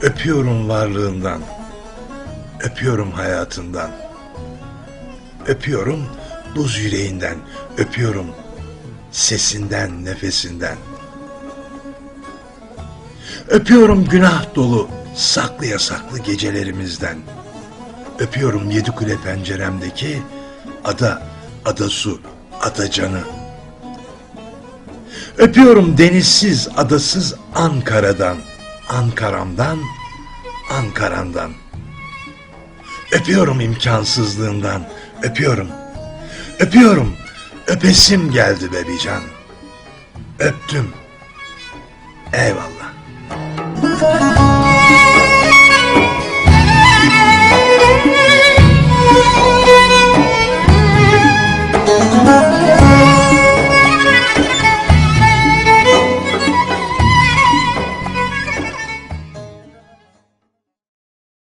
Öpüyorum varlığından, öpüyorum hayatından, öpüyorum buz yüreğinden, öpüyorum sesinden, nefesinden.'' Öpüyorum günah dolu saklı yasaklı gecelerimizden. Öpüyorum yedi kule penceremdeki ada, ada su, ada canı. Öpüyorum denizsiz, adasız Ankara'dan, Ankaram'dan, Ankaran'dan. Öpüyorum imkansızlığından, öpüyorum, öpüyorum, öpesim geldi bebican. Öptüm, eyvallah. Thank you.